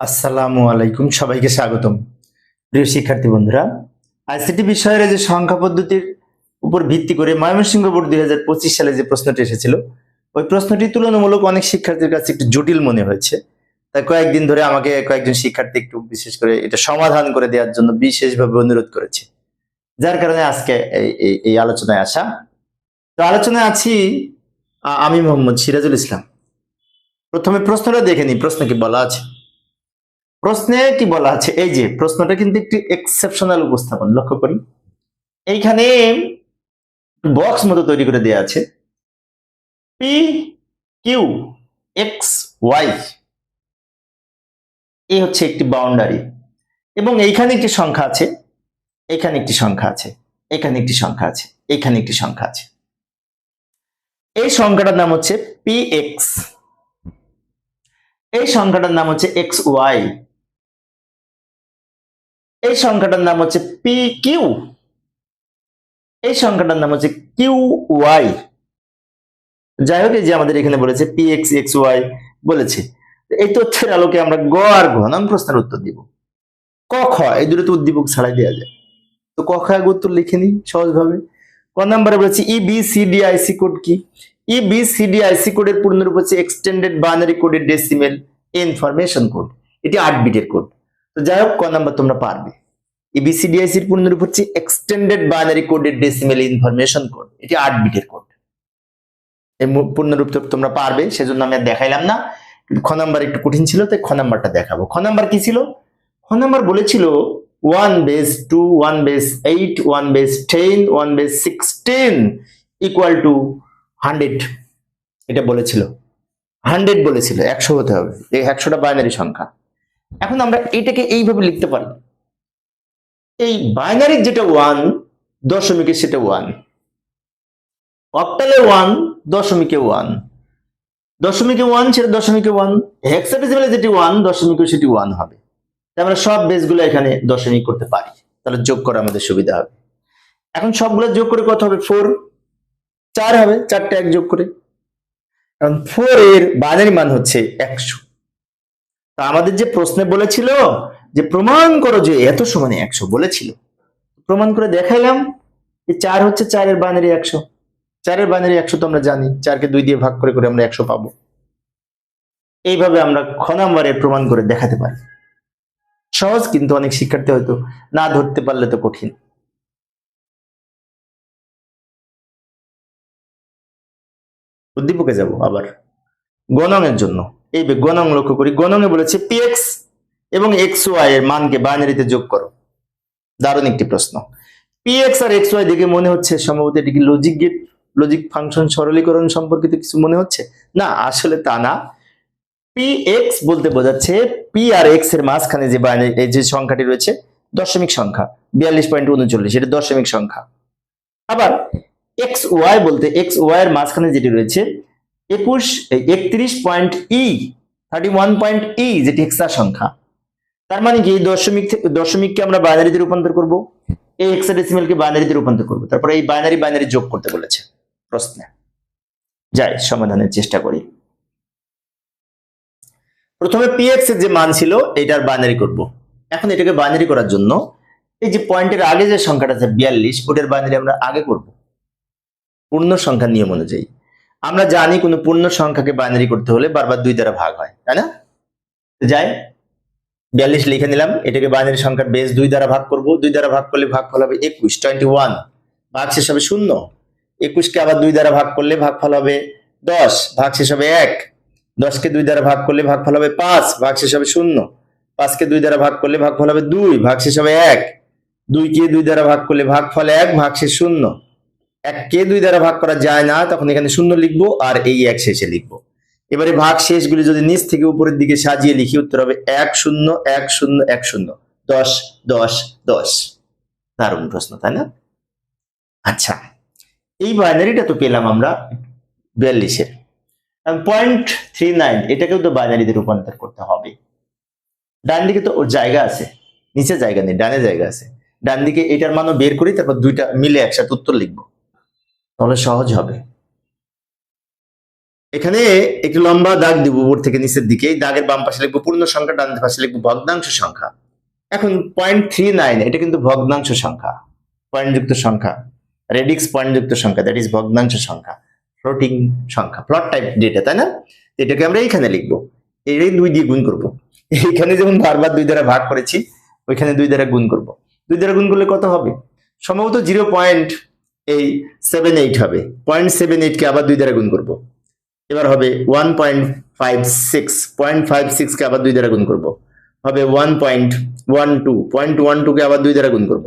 আসসালামু আলাইকুম, সবাইকে স্বাগতম। প্রিয় শিক্ষার্থী বন্ধুরা, আইসিটি বিষয়ের যে সংখ্যা পদ্ধতির উপর ভিত্তি করে ময়মনসিংহ বোর্ড দুই হাজার পঁচিশ সালে যে প্রশ্নটি এসেছিল, ওই প্রশ্নটি তুলনামূলক অনেক শিক্ষার্থীর কাছে একটু জটিল মনে হয়েছে। তাই কয়েকদিন ধরে আমাকে কয়েকজন শিক্ষার্থী একটু বিশেষ করে এটা সমাধান করে দেওয়ার জন্য বিশেষভাবে অনুরোধ করেছে। যার কারণে আজকে এই আলোচনায় আসা। তো আলোচনায় আছি আমি মোহাম্মদ সিরাজুল ইসলাম। প্রথমে প্রশ্নটা দেখে নিই, প্রশ্ন কি বলা আছে? প্রশ্নে কি বলা আছে, এই যে প্রশ্নটা কিন্তু একটি এক্সেপশনাল উপস্থাপন, লক্ষ্য করি। এইখানে বক্স মতো তৈরি করে দেওয়া আছে। পি কিউ এক্স ওয়াই এই হচ্ছে একটি বাউন্ডারি এবং এইখানে একটি সংখ্যা আছে, এখানে একটি সংখ্যা আছে, এখানে একটি সংখ্যা আছে, এখানে একটি সংখ্যা আছে। এই সংখ্যাটার নাম হচ্ছে পি এক্স এই সংখ্যাটার নাম হচ্ছে এক্স ওয়াই এই সংখ্যাটার নাম হচ্ছে পি কিউ এই সংখ্যাটার নাম হচ্ছে কিউ ওয়াই যাই হোক যে আমাদের এখানে বলেছে পি এক্স এক্স ওয়াই বলেছে। এই তথ্যের আলোকে আমরা গ আর ঘ নাম প্রশ্নের উত্তর দিব। ক খ, এই দুটো তো উদ্দীপক ছাড়াই দেওয়া যায়। তো ক খ উত্তর লিখে নিই সহজভাবে। ক নাম্বারে বলেছি E B C D I C code কি? E B C D I C কোডের পূর্ণরূপ হচ্ছে এক্সটেন্ডেড বাইনারি কোডের ডেসিমেল ইনফরমেশন কোড এটি আট বিটের কোড তো যাই হোক ক নাম্বার তোমরা পারবে। ইবিসিডিআইসির পূর্ণরূপ হচ্ছে এক্সটেন্ডেড বাইনারি কোডের ডেসিমেল ইনফরমেশন কোড এটি আট বিটের কোড এই পূর্ণরূপ তোমরা পারবে, সেজন্য আমি আর দেখাইলাম না। খ নাম্বার একটু কঠিন ছিল, তাই খ নাম্বারটা দেখাবো। খ নাম্বার কি ছিল? খ নাম্বার বলেছিল one base two one base eight one base ten one base sixteen equal to hundred এটা বলেছিল। হান্ড্রেড বলেছিল, একশো হতে হবে। এই একশোটা বাইনারি সংখ্যা। এখন আমরা এটাকে এইভাবে লিখতে পারি। এই বাইনারির যেটা ওয়ান দশমিকে সেটা ওয়ান অক্টালে ওয়ান দশমিকে ওয়ান দশমিকে ওয়ান সেটা দশমিকে ওয়ান হেক্সাডেসিমালে যেটি ওয়ান দশমিকে সেটি ওয়ান হবে। তাই আমরা সব বেসগুলো এখানে দশমিক করতে পারি। তাহলে যোগ করা আমাদের সুবিধা হবে। এখন সবগুলো যোগ করে কত হবে? ফোর চার হবে। চারটে এক যোগ করে। কারণ ফোর এর বাইনারি মান হচ্ছে একশো। তা আমাদের যে প্রশ্নে বলেছিল যে প্রমাণ করো যে এত সমানে একশো বলেছিল। প্রমাণ করে দেখাইলাম যে চার হচ্ছে চারের বাইনারি একশো। চারের বাইনারি একশো তো আমরা জানি, চারকে দুই দিয়ে ভাগ করে করে আমরা একশো পাবো। এইভাবে আমরা খ প্রমাণ করে দেখাতে পারি। সহজ কিন্তু অনেক শিক্ষার্থী হয়তো না ধরতে পারলে তো কঠিন। উদ্দীপকে যাব আবার গণনের জন্য। এই গণন লক্ষ্য করি গণনে বলেছে পিএক্স এবং এক্স ওয়াই এর মানকে বাইনারিতে যোগ করো। দারুণ একটি প্রশ্ন। পিএক্স আর এক্স ওয়াই দেখে মনে হচ্ছে সম্ভবত এটি কি লজিক গেট লজিক ফাংশন সরলীকরণ সম্পর্কিত কিছু মনে হচ্ছে? না, আসলে তা না। পি বলতে বোঝাচ্ছে পি আর এক্সের মাঝখানে যে বাইনারি যে সংখ্যাটি রয়েছে, দশমিক সংখ্যা, বিয়াল্লিশ পয়েন্ট উনচল্লিশ, এটা দশমিক সংখ্যা। আবার এক্স ওয়াই বলতে এক্স ওয়াই এর মাঝখানে যেটি রয়েছে একুশ একত্রিশ point E thirty one point E যেটি হেক্সা সংখ্যা। তার মানে কি? দশমিক দশমিককে আমরা বাইনারিতে রূপান্তর করব। এই হেক্সাডেসিমালকে বাইনারিতে রূপান্তর করব। তারপরে এই বাইনারি বাইনারি যোগ করতে বলেছে প্রশ্নে। যাই, সমাধানের চেষ্টা করি। প্রথমে পিএক্স এর যে মান ছিল এটার বাইনারি করব। এখন এটাকে বাইনারি করার জন্য এই যে পয়েন্টের আগে যে সংখ্যাটা আছে বিয়াল্লিশ, ওটার বাইনারি আমরা আগে করব। পূর্ণ সংখ্যার নিয়ম অনুযায়ী। আমরা জানি কোনো পূর্ণ সংখ্যাকে বাইনারি করতে হলে বারবার দুই দ্বারা ভাগ হয়, তাই না? যাই, বিয়াল্লিশ লিখে নিলাম, এটাকে বাইনারি সংখ্যার বেস দুই দ্বারা ভাগ করব। দুই দ্বারা ভাগ করলে ভাগফল হবে একুশ টোয়েন্টি ওয়ান ভাগ শেষ হবে শূন্য। একুশকে আবার দুই দ্বারা ভাগ করলে ভাগফল হবে দশ, ভাগ শেষ হবে এক। দশকে দুই দ্বারা ভাগ করলে ভাগফল হবে পাঁচ, ভাগ শেষ হবে শূন্য। পাঁচকে দুই দ্বারা ভাগ করলে ভাগফল হবে দুই, ভাগ শেষ হবে এক। দুইকে দুই দ্বারা ভাগ করলে ভাগফল এক, ভাগ শেষ শূন্য। এককে দুই দ্বারা ভাগ করা যায় না, তখন এখানে শূন্য লিখব আর এই এক শেষে লিখব। এবারে ভাগ শেষগুলি যদি নিচ থেকে উপরের দিকে সাজিয়ে লিখি, উত্তর হবে এক শূন্য এক শূন্য এক শূন্য। দশ দশ দশ। দারুণ প্রশ্ন, তাই না? আচ্ছা এই বাইনারিটা তো পেলাম আমরা বিয়াল্লিশের। পয়েন্ট থ্রি নাইন এটাকেও তো বাইনারিতে রূপান্তর করতে হবে। ডান দিকে তো ওর জায়গা আছে, নিচে জায়গা নেই, ডানে জায়গা আছে। ডান দিকে এটার মানও বের করি, তারপর দুইটা মিলে একসাথে উত্তর লিখব। তাহলে সহজ হবে। এখানে একটি লম্বা দাগ দিব উপর থেকে নিচের দিকে, এই দাগের বাম পাশে লিখব পূর্ণ সংখ্যা, ডান পাশে লিখব ভগ্নাংশ সংখ্যা। এখন পয়েন্ট থ্রি নাইন এটা কিন্তু ভগ্নাংশ সংখ্যা পয়েন্ট যুক্ত সংখ্যা রেডিক্স পয়েন্ট যুক্ত সংখ্যা দ্যাট ইজ ভগ্নাংশ সংখ্যা ফ্লোটিং সংখ্যা প্লট টাইপ ডেটা তাই না? এটাকে আমরা এইখানে লিখব এই দুই দিয়ে গুণ করব। এইখানে যেমন বারবার দুই দ্বারা ভাগ করেছি, ওইখানে দুই দ্বারা গুণ করব। দুই দ্বারা গুণ করলে কত হবে? সম্ভবত জিরো পয়েন্ট এই সেভেন এইট হবে। পয়েন্ট সেভেন এইটকে আবার দুই দ্বারা গুণ করব। এবার হবে one point five six point five সিক্সকে আবার দুই দ্বারা গুণ করব। হবে one point one two point one টুকে আবার দুই দ্বারা গুণ করব।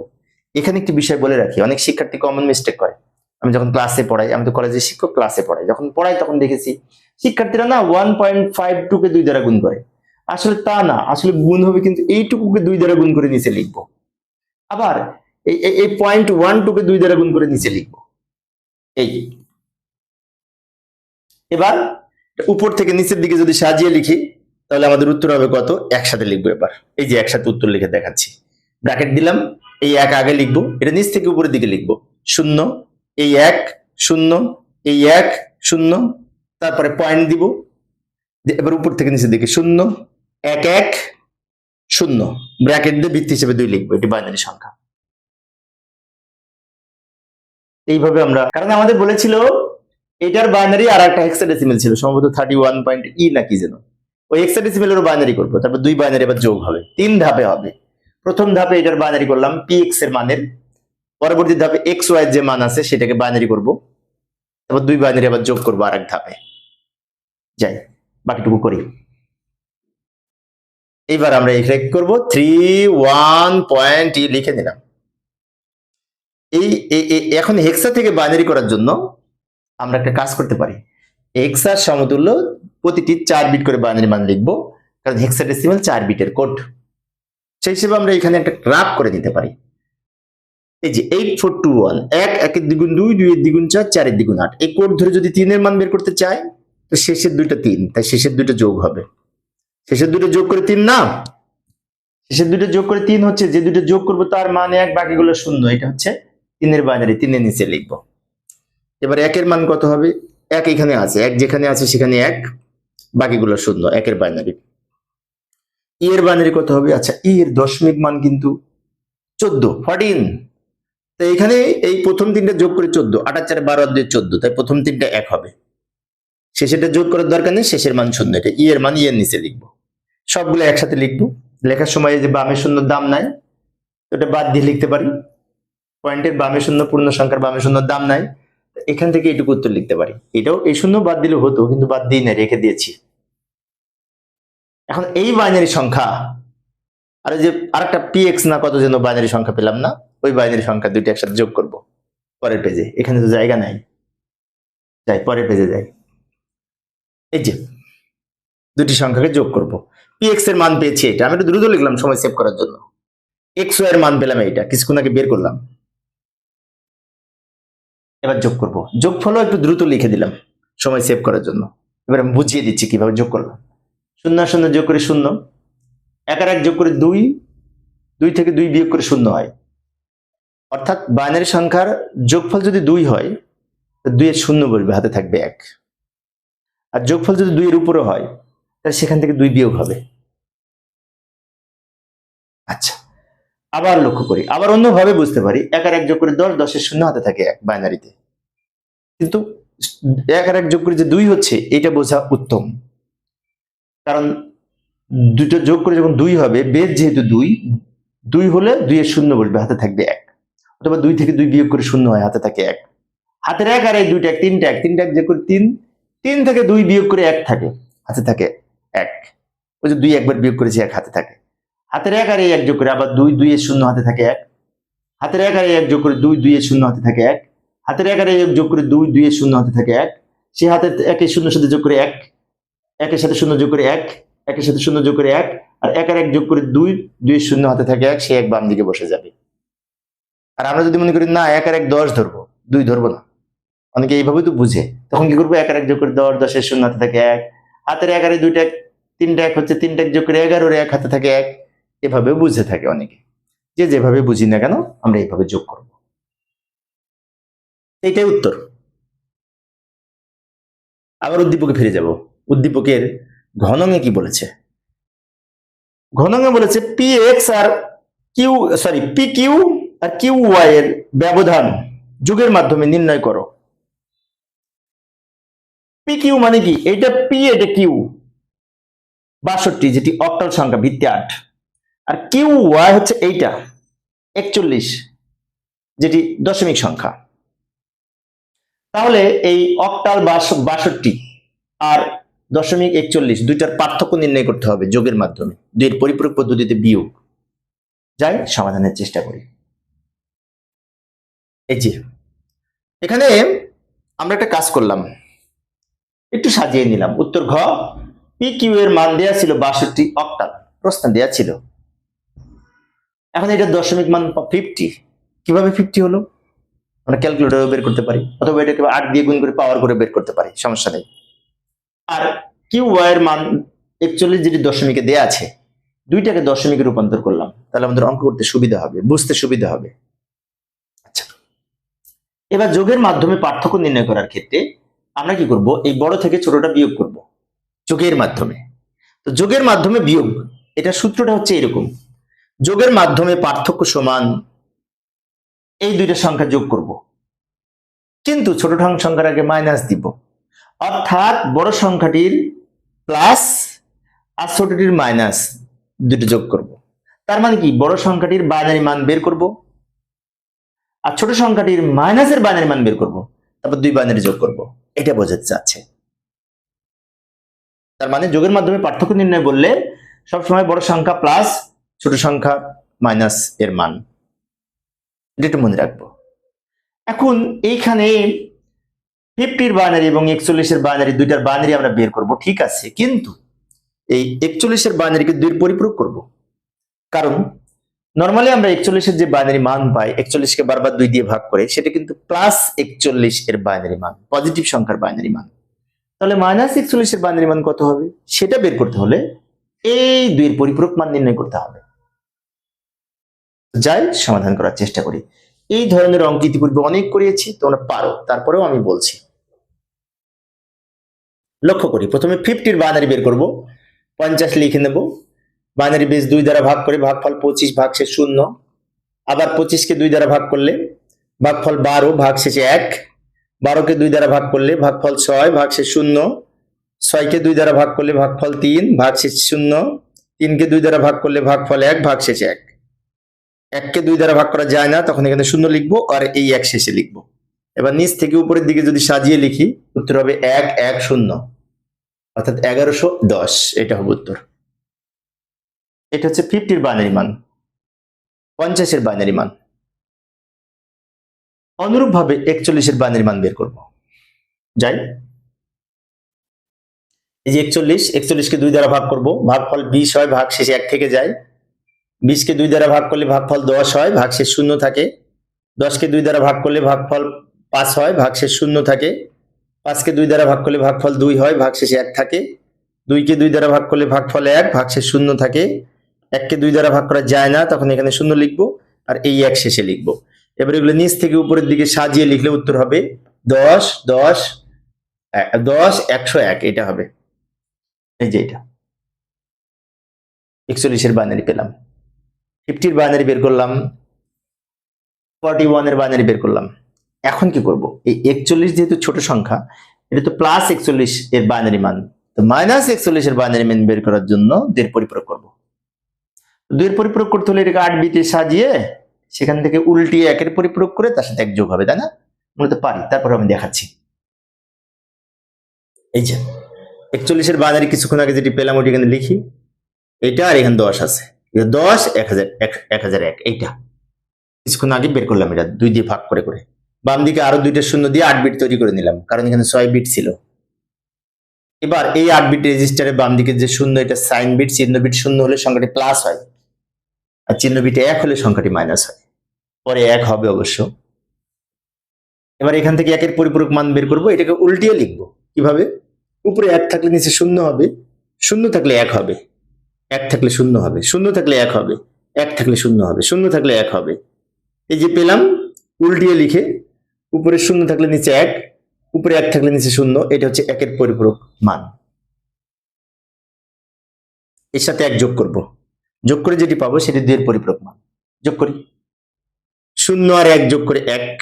এখানে একটি বিষয় বলে রাখি, অনেক শিক্ষার্থী কমন মিস্টেক করে। আমি যখন ক্লাসে পড়াই, আমি তো কলেজের শিক্ষক ক্লাসে পড়াই। যখন পড়াই তখন দেখেছি, শিক্ষার্থীরা না ওয়ান পয়েন্ট ফাইভ টুকে দুই দ্বারা গুণ করে। আসলে তা না, আসলে গুণ হবে কিন্তু এইটুকুকে দুই দ্বারা গুণ করে নিচে লিখব। আবার এই পয়েন্ট ওয়ান টুকে দুই দ্বারা গুণ করে নিচে লিখব। এই এবার উপর থেকে নিচের দিকে যদি সাজিয়ে লিখি, তাহলে আমাদের উত্তর হবে কত? একসাথে লিখব এবার। এই যে একসাথে উত্তর লিখে দেখাচ্ছি। ব্র্যাকেট দিলাম, এই এক আগে লিখব, এটা নিচ থেকে উপরের দিকে লিখব। শূন্য, এই এক, শূন্য, এই এক, শূন্য, তারপরে পয়েন্ট দিব। এবার উপর থেকে নিচের দিকে শূন্য, এক এক, শূন্য। ব্র্যাকেট দিয়ে ভিত্তি হিসেবে দুই লিখব, এটি বাইনারি সংখ্যা। এইভাবে আমরা, কারণ আমাদের বলেছিল এটার বাইনারি আর একটা হেক্সাডেসিমেল ছিল, সম্ভবত থার্টি ওয়ান পয়েন্ট ই নাকি যেন। ওই হেক্সাডেসিমেলেরও বাইনারি করব, তারপর দুই বাইনারি আবার যোগ হবে, তিন ধাপে হবে। প্রথম ধাপে এটার বাইনারি করলাম পি এক্সের মানের, পরবর্তী ধাপে এক্স ওয়াই যে মান আছে সেটাকে বাইনারি করব, তারপর দুই বাইনারি আবার যোগ করব আর এক ধাপে। যাই, বাকিটুকু করি। এইবার আমরা কি করব থ্রি ওয়ান পয়েন্ট ই লিখে দিলাম এই এখন হেক্সা থেকে বাইনারি করার জন্য আমরা একটা কাজ করতে পারি। হেক্সার সমতুল্য প্রতিটি চার বিট করে বাইনারি মান লিখব, কারণ হেক্সাডেসিমাল চার বিটের কোড সেই হিসেবে আমরা এখানে একটা গ্রাফ করে দিতে পারি। এই যে এইট ফোর টু ওয়ান এক, একের দ্বিগুণ দুই, দুইয়ের দ্বিগুণ চার, চারের দ্বিগুণ আট। এই কোড ধরে যদি তিনের মান বের করতে চাই তো শেষের দুইটা তিন, তাই শেষের দুইটা যোগ হবে। শেষের দুটো যোগ করে তিন না? শেষের দুটো যোগ করে তিন হচ্ছে, যে দুটো যোগ করব তার মানে এক বাকিগুলো শূন্য, এটা হচ্ছে তিনের বাইনারি তিনের নিচে লিখব। এবার একের মান কত হবে? এক এখানে আছে। এক যেখানে আছে সেখানে এক। বাকিগুলো শূন্য, একের বাইনারি। ই এর বাইনারি কত হবে? আচ্ছা ই এর দশমিক মান কিন্তু চোদ্দ ফর্টিন তো এখানে এই প্রথম তিনটা যোগ করে চোদ্দ, আটার চারে বারো দুই চোদ্দ, তাই প্রথম তিনটা এক হবে। শেষেরটা যোগ করার দরকার নেই, শেষের মান শূন্য। এটা ই এর মান ই এর নিচে লিখব। সবগুলো একসাথে লিখব। লেখার সময় যে বামে শূন্য দাম নাই, ওটা বাদ দিয়ে লিখতে পারি। পয়েন্টের বামে শূন্য, পূর্ণ সংখ্যার বামে শূন্য দাম নাই। এখান থেকে এটুকু উত্তর লিখতে পারি। এটাও এই শূন্য বাদ দিলে হতো, কিন্তু বাদ দিই না রেখে দিয়েছি। এখন এই বাইনারি সংখ্যা, আর যে আরেকটা পি এক্স না কত যেন বাইনারি সংখ্যা পেলাম না, ওই বাইনারি সংখ্যা দুইটা একসাথে যোগ করব। পরের পেজে এখানে তো জায়গা নাই। যাই, পরের পেজে যাই। এই যে, দুটি সংখ্যাকে যোগ করব। পি এক্সের মান পেয়েছি এটা। আমি একটু দ্রুত লিখলাম সময় সেভ করার জন্য। এক্সের মান পেলাম এইটা, কিছুক্ষণ আগে বের করলাম। এবার যোগ করব। যোগফলও একটু দ্রুত লিখে দিলাম, সময় সেভ করার জন্য। এবার আমি বুঝিয়ে দিচ্ছি কীভাবে যোগ করলাম। শূন্য শূন্য যোগ করে শূন্য। এক আর এক যোগ করে দুই দুই থেকে দুই বিয়োগ করে শূন্য হয়। অর্থাৎ বাইনারি সংখ্যার যোগফল যদি দুই হয় দুইয়ের শূন্য বলবে হাতে থাকবে এক। আর যোগফল যদি দুইয়ের উপরে হয়, তাহলে সেখান থেকে দুই বিয়োগ হবে। আচ্ছা। আবার লক্ষ্য করি, আবার অন্যভাবে বুঝতে পারি, এক আর এক যোগ করে দশ, দশের শূন্য হাতে থাকে এক বাইনারিতে কিন্তু এক আর এক যোগ করে যে দুই হচ্ছে, এটা বোঝা উত্তম। কারণ দুটো যোগ করে যখন দুই হবে, বেদ যেহেতু দুই দুই হলে দুইয়ের শূন্য বলবে, হাতে থাকবে এক। অথবা দুই থেকে দুই বিয়োগ করে শূন্য হয়, হাতে থাকে এক। হাতের এক আর এই দুইটা এক, তিনটা এক তিনটা এক যোগ করে তিন তিন থেকে দুই বিয়োগ করে এক থাকে, হাতে থাকে এক। ওই যে দুই একবার বিয়োগ করেছি, এক হাতে থাকে। হাতের এক আর এক যোগ করে আবার দুই দুই এর শূন্য হাতে থাকে এক। হাতের এক আর এক যোগ করে দুই দুই এর শূন্য হাতে থাকে এক। হাতের এক আর এক যোগ করে দুই দুই এর শূন্য হাতে থাকে এক। সে হাতের একের শূন্য সাথে যোগ করে এক। একের সাথে শূন্য যোগ করে এক। একের সাথে শূন্য যোগ করে এক। আর এক আর এক যোগ করে দুই দুই শূন্য হাতে থাকে এক, সে এক বাম দিকে বসে যাবে। আর আমরা যদি মনে করি, না, এক আর এক দশ ধরবো, দুই ধরবো না। অনেকে এইভাবেই তো বুঝে। তখন কি করব? এক আর এক যোগ করে দশ, দশের শূন্য হাতে থাকে এক। হাতের এক আর দুইটা, তিনটা এক হচ্ছে তিনটা এক যোগ করে এগারোর এক হাতে থাকে এক। এভাবে বুঝে থাকে অনেকে। যে যেভাবে বুঝি না কেন, আমরা এইভাবে যোগ করব। এইটাই উত্তর। আবার উদ্দীপকে ফিরে যাব। উদ্দীপকের ঘনঙে কি বলেছে? ঘনঙে বলেছে পি এক্স আর কিউ সরি পি কিউ আর কিউ ওয়াই এর ব্যবধান যুগের মাধ্যমে নির্ণয় করো। পি কিউ মানে কি? এটা পি এটা কিউ বাষট্টি, যেটি অক্টাল সংখ্যা ভিত্তি আট। আর কিউ ওয়াই হচ্ছে এইটা, একচল্লিশ, যেটি দশমিক সংখ্যা। তাহলে এই অক্টাল বাষট্টি আর দশমিক একচল্লিশ দুইটার পার্থক্য নির্ণয় করতে হবে যোগের মাধ্যমে। দুইয়ের পরিপূরক পদ্ধতিতে বিয়োগ। যাই, সমাধানের চেষ্টা করি। এই যে, এখানে আমরা একটা কাজ করলাম। একটু সাজিয়ে নিলাম। উত্তর ঘ, পি কিউ এর মান দেয়া ছিল বাষট্টি অক্টাল, প্রশ্ন দেয়া ছিল। এখন এটা দশমিক মান ফিফটি কীভাবে ফিফটি হলো? আমরা ক্যালকুলেটর বের করতে পারি, অথবা এটাকে আট দিয়ে গুণ করে পাওয়ার করে বের করতে পারি, সমস্যা নেই। আর কিউ ওয়াই এর মান একচল্লিশ যেটি দশমিকে দেয়া আছে, দুইটাকে দশমিকে রূপান্তর করলাম, তাহলে আমাদের অঙ্ক করতে সুবিধা হবে, বুঝতে সুবিধা হবে। আচ্ছা এবার যোগের মাধ্যমে পার্থক্য নির্ণয় করার ক্ষেত্রে আমরা কি করব? এই বড় থেকে ছোটটা বিয়োগ করব, যোগের মাধ্যমে। তো যোগের মাধ্যমে বিয়োগ, এটা সূত্রটা হচ্ছে এরকম যোগের মাধ্যমে পার্থক্য সমান, এই দুইটা সংখ্যা যোগ করব। কিন্তু ছোট সংখ্যার আগে মাইনাস দিব। অর্থাৎ বড় সংখ্যাটির প্লাস আর ছোটটির মাইনাস দুটো যোগ করব। তার মানে কি? বড় সংখ্যাটির বাইনারি মান বের করব আর ছোট সংখ্যাটির মাইনাসের বাইনারি মান বের করব। তারপর দুই বাইনারি যোগ করব। এটা বোঝাতে চাচ্ছে। তার মানে যোগের মাধ্যমে পার্থক্য নির্ণয় বললে সবসময় বড় সংখ্যা প্লাস ছোট সংখ্যা মাইনাস এর মান। এটা মনে রাখব। এখন এইখানে ফিফটির বাইনারি এবং একচল্লিশের বাইনারি দুইটার বাইনারি আমরা বের করব, ঠিক আছে? কিন্তু এই একচল্লিশের বাইনারিকে দুইয়ের পরিপূরক করব। কারণ নর্মালি আমরা একচল্লিশের যে বাইনারি মান পাই, একচল্লিশকে বারবার দুই দিয়ে ভাগ করে, সেটা কিন্তু প্লাস একচল্লিশ এর বাইনারি মান পজিটিভ সংখ্যার বাইনারি মান। তাহলে মাইনাস একচল্লিশের বাইনারি মান কত হবে? সেটা বের করতে হলে এই দুইয়ের পরিপূরক মান নির্ণয় করতে হবে। যাই সমাধান করার চেষ্টা করি। এই ধরনের অঙ্ক ইতিপূর্বে অনেক করিয়েছি, তোমরা পারো, তারপরেও আমি বলছি। লক্ষ্য করি, প্রথমে ফিফটির বাইনারি বের করব, পঞ্চাশ লিখে নেব বাইনারি বেশ দুই দ্বারা ভাগ করে ভাগফল পঁচিশ, ভাগ শেষ শূন্য, আবার পঁচিশকে দুই দ্বারা ভাগ করলে ভাগফল বারো, ভাগ শেষে এক, বারোকে দুই দ্বারা ভাগ করলে ভাগফল ছয়, ভাগ শেষ শূন্য, ছয়কে দুই দ্বারা ভাগ করলে ভাগফল তিন, ভাগ শেষ শূন্য, তিনকে দুই দ্বারা ভাগ করলে ভাগফল এক, ভাগ শেষে এক। এককে দুই দ্বারা ভাগ করা যায় না, তখন এখানে শূন্য লিখব আর এই এক শেষে লিখব। এবার নিচ থেকে উপরের দিকে যদি সাজিয়ে লিখি, উত্তর হবে এক এক, শূন্য। অর্থাৎ এগারোশো দশ, এটা হবে উত্তর। এটা হচ্ছে ফিফটির বাইনারি মান, পঞ্চাশের বাইনারি মান। অনুরূপ ভাবে একচল্লিশের বাইনারি মান বের করব। যাই। এই যে একচল্লিশ, একচল্লিশকে দুই দ্বারা ভাগ করব, ভাগফল বিশ হয় ভাগ শেষে এক থেকে যায়। বিশকে দুই দ্বারা ভাগ করলে ভাগফল দশ হয় ভাগ শেষ শূন্য থাকে। দশকে দুই দ্বারা ভাগ করলে ভাগফল পাঁচ হয় ভাগ শেষ শূন্য থাকে। পাঁচকে দুই দ্বারা ভাগ করলে ভাগফল দুই হয় ভাগ শেষে এক থাকে। দুইকে দুই দ্বারা ভাগ করলে ভাগফল এক ভাগ শেষ শূন্য থাকে। এককে দুই দ্বারা ভাগ করা যায় না, তখন এখানে শূন্য লিখব আর এই এক শেষে লিখব। এবার এগুলো নিচ থেকে উপরের দিকে সাজিয়ে লিখলে উত্তর হবে দশ দশ দশ, একশো এক, এটা হবে। এই যে এটা। একচল্লিশের বাইনারি পেলাম। ফিফটির বাইনারি বের করলাম ফর্টি ওয়ানের বাইনারি বের করলাম। এখন কি করব? এই একচল্লিশ যেহেতু ছোট সংখ্যা, এটা তো প্লাস একচল্লিশ এর বাইনারি মান। তো মাইনাস একচল্লিশ এর বাইনারি মান বের করার জন্য দুইয়ের পরিপূরক করব। দুইয়ের পরিপূরক করতে হলে এটাকে আট বিতে সাজিয়ে সেখান থেকে উল্টিয়ে একের পরিপূরক করে তার সাথে এক যোগ হবে, তাই না? মূলত পারি, তারপর আমি দেখাচ্ছি। এই যে, একচল্লিশের বাইনারি কিছুক্ষণ আগে যেটি পেলাম, ওটি এখানে লিখি। এটা আর এখানে দশ আছে। দশ, এক হাজার, এক এইটা। কিছুক্ষণ আগে বের করলাম এটা, দুই দিয়ে ভাগ করে করে। বাম দিকে আরও দুইটা শূন্য দিয়ে আট বিট তৈরি করে নিলাম, কারণ এখানে ছয় বিট ছিল। এবার এই আট বিট রেজিস্টারে বাম দিকে যে শূন্য, এটা সাইন বিট চিহ্ন বিট শূন্য হলে সংখ্যাটি প্লাস হয়, আর চিহ্ন বিট এক হলে সংখ্যাটি মাইনাস হয়। পরে এক হবে অবশ্য। এবার এখান থেকে একের পরিপূরক মান বের করব, এটাকে উল্টিয়ে লিখব। কীভাবে? উপরে এক থাকলে নিচে শূন্য হবে, শূন্য থাকলে এক হবে। এক থাকলে শূন্য হবে, শূন্য থাকলে এক হবে, এক থাকলে শূন্য হবে, শূন্য থাকলে এক হবে। এই যে পেলাম, উল্টিয়ে লিখে, উপরে শূন্য থাকলে নিচে এক, উপরে এক থাকলে নিচে শূন্য, এটা হচ্ছে একের পরিপূরক মান। এর সাথে এক যোগ করব। যোগ করে যেটি পাবো সেটি দুইয়ের পরিপূরক মান। যোগ করি। শূন্য আর এক যোগ করে এক,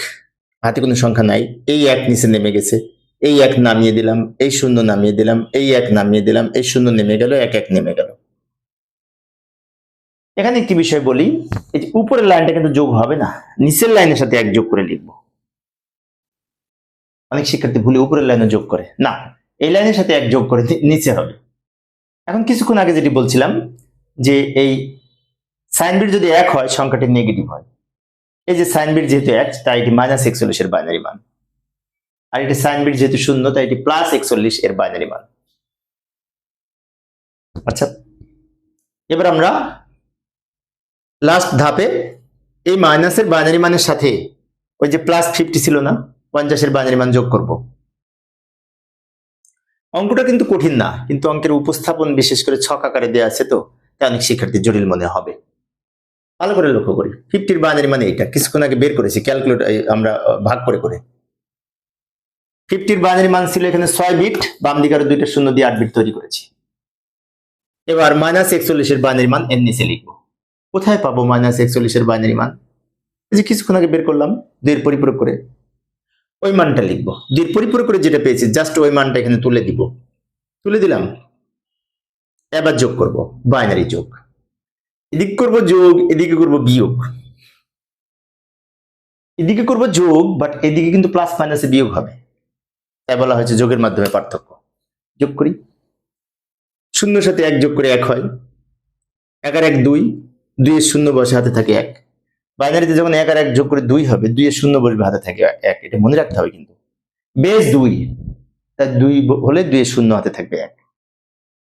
হাতে কোনো সংখ্যা নাই। এই এক নিচে নেমে গেছে। এই এক নামিয়ে দিলাম, এই শূন্য নামিয়ে দিলাম, এই এক নামিয়ে দিলাম, এই শূন্য নেমে গেল, এক এক নেমে গেল। এখানে একটি বিষয় বলি, এই যে উপরের লাইনটা কিন্তু যোগ হবে না, নিচের লাইনের সাথে এক যোগ করে লিখব। অনেক শিক্ষার্থী ভুলে উপরের লাইনে যোগ করে। না, এই লাইনের সাথে এক যোগ করে নিচে হবে। এখন কিছুক্ষণ আগে যেটি বলছিলাম, যে এই সাইন বিট যদি এক হয়, সংখ্যাটি নেগেটিভ হয়। এই যে সাইন বিট যেহেতু এক, তাই এটি মাইনাস একচল্লিশের বাইনারি মান। আর এটি সাইন বিট যেহেতু শূন্য, তাই এটি প্লাস একচল্লিশ এর বাইনারি মান। আচ্ছা এবার আমরা লাস্ট ধাপে এই মাইনাসের বাইনারি মানের সাথে ওই যে প্লাস ফিফটি ছিল না পঞ্চাশের বাইনারি মান যোগ করব। অঙ্কটা কিন্তু কঠিন না, কিন্তু অঙ্কের উপস্থাপন বিশেষ করে ছক আকারে দেওয়া আছে তো, তাই অনেক শিক্ষার্থী জটিল মনে হবে। ভালো করে লক্ষ্য করি ফিফটির বাইনারি মানে এটা, কিছুক্ষণ আগে বের করেছি ক্যালকুলেট আমরা ভাগ করে করে। ফিফটির বাইনারি মান ছিল এখানে ছয় বিট বাম দিকে আরও দুইটা শূন্য দিয়ে আট বিট তৈরি করেছি। এবার মাইনাস একচল্লিশের বাইনারি মান এর নিচে লিখব। কোথায় পাবো মাইনাস একচল্লিশের বাইনারি মান? যে কিছুক্ষণ আগে বের করলাম, দুইয়ের পরিপূরক করে। ওই মানটা লিখব। দুইয়ের পরিপূরক করে যেটা পেয়েছি জাস্ট ওই মানটা এখানে তুলে দিব। তুলে দিলাম। এবার যোগ করব বাইনারি যোগ। এদিকে করব যোগ, এদিকে করব বিয়োগ। এদিকে করব যোগ বাট এদিকে কিন্তু প্লাস মাইনাসে বিয়োগ হবে। তাই বলা হয়েছে যোগের মাধ্যমে পার্থক্য। যোগ করি। শূন্যর সাথে এক যোগ করে এক হয়। এক আর এক দুই। দুইয়ের শূন্য বসে হাতে থাকে এক। বাইনারিতে যখন এক আর এক যোগ করে দুই হবে, দুইয়ের শূন্য বসবে হাতে থাকে এক। এটা মনে রাখতে হবে কিন্তু। বেশ দুই। তাই দুই হলে দুইয়ের শূন্য হাতে থাকবে এক।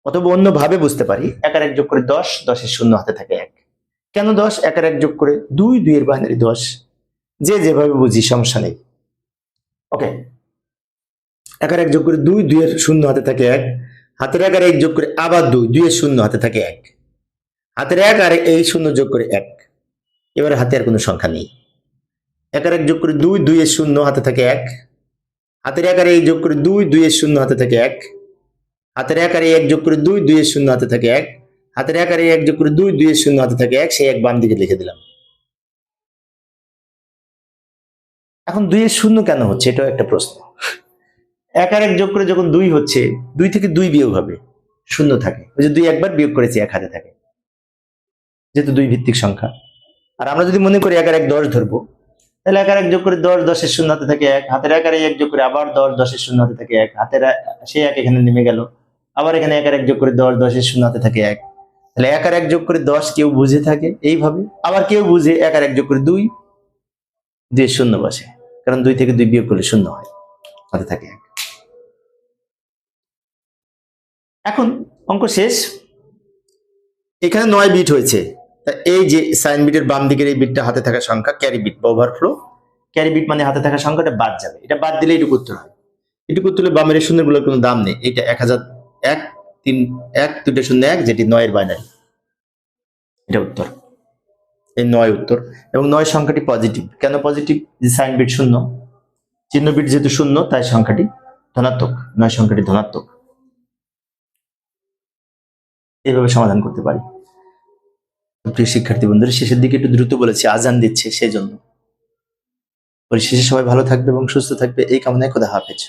অথবা অন্য ভাবে বুঝতে পারি, এক আর এক যোগ করে দশ, দশের শূন্য হাতে থাকে এক। কেন দশ? এক আর এক যোগ করে দুই, দুইয়ের বাইনারি দশ। যে যেভাবে বুঝি, সমস্যা নেই। ওকে। এক আর এক যোগ করে দুই, দুইয়ের শূন্য হাতে থাকে এক। হাতের এক আর এক যোগ করে আবার দুই, দুইয়ের শূন্য হাতে থাকে এক। হাতের এক আর এই শূন্য যোগ করে এক। এবার হাতে আর কোনো সংখ্যা নেই। এক আর এক যোগ করে দুই, দুইয়ের শূন্য হাতে থাকে এক। হাতের এক আর এই যোগ করে দুই, দুইয়ের শূন্য হাতে থাকে এক। হাতের এক আর এক যোগ করে দুই, দুইয়ের শূন্য হাতে থাকে এক। হাতের এক আর এক যোগ করে দুই, দুইয়ের শূন্য হাতে থাকে এক, সেই এক বাম দিকে লিখে দিলাম। এখন দুইয়ের শূন্য কেন হচ্ছে? এটাও একটা প্রশ্ন। এক আর এক যোগ করে যখন দুই হচ্ছে, দুই থেকে দুই বিয়োগ হবে। শূন্য থাকে। ওই যে দুই একবার বিয়োগ করেছি, এক হাতে থাকে। যেহেতু দুই ভিত্তিক সংখ্যা। আর আমরা যদি মনে করি এক আর এক দশ ধরবো, তাহলে এক আর এক যোগ করে দশ, দশের শূন্য হাতে থাকে এক, হাতের এক আর এক যোগ করে আবার দশ, দশের শূন্য হাতে থাকে এক, হাতের সে এক এখানে নেমে গেল, আবার এখানে এক আর এক যোগ করে দশ, দশের শূন্য হাতে থাকে এক। তাহলে এক আর এক যোগ করে দশ কেউ বুঝে থাকে এইভাবে, আবার কেউ বুঝে এক আর এক যোগ করে দুই দুই শূন্য বসে। কারণ দুই থেকে দুই বিয়োগ করলে শূন্য হয়, হাতে থাকে এক। এখন অঙ্ক শেষ। এখানে নয় বিট হয়েছে। এই যে সাইন বিটের বাম দিকের এই বিটটা হাতে থাকা সংখ্যা ক্যারি বিট বা ওভারফ্লো ক্যারি বিট মানে হাতে থাকা সংখ্যাটা বাদ যাবে। এটা বাদ দিলে এটুকু উত্তর হয় এটুকু উত্তরে বামের এই শূন্যগুলোর কোনো দাম নেই। এটা এক হাজার এক, তিন, এক দুটো শূন্য এক, যেটি নয়ের বাইনারি এটা উত্তর। এই নয় উত্তর। এবং নয় সংখ্যাটি পজিটিভ কেন পজিটিভ যে সাইন বিট শূন্য, চিহ্ন বিট যেহেতু শূন্য, তাই সংখ্যাটি ধনাত্মক। নয় সংখ্যাটি ধনাত্মক। এইভাবে সমাধান করতে পারি। প্রিয় শিক্ষার্থী বন্ধুরা, শেষের দিকে একটু দ্রুত বলেছি, আজান দিচ্ছে, সেজন্য। পরিশেষে সবাই ভালো থাকবে এবং সুস্থ থাকবে। এই কামনায় খোদা হাফেজ।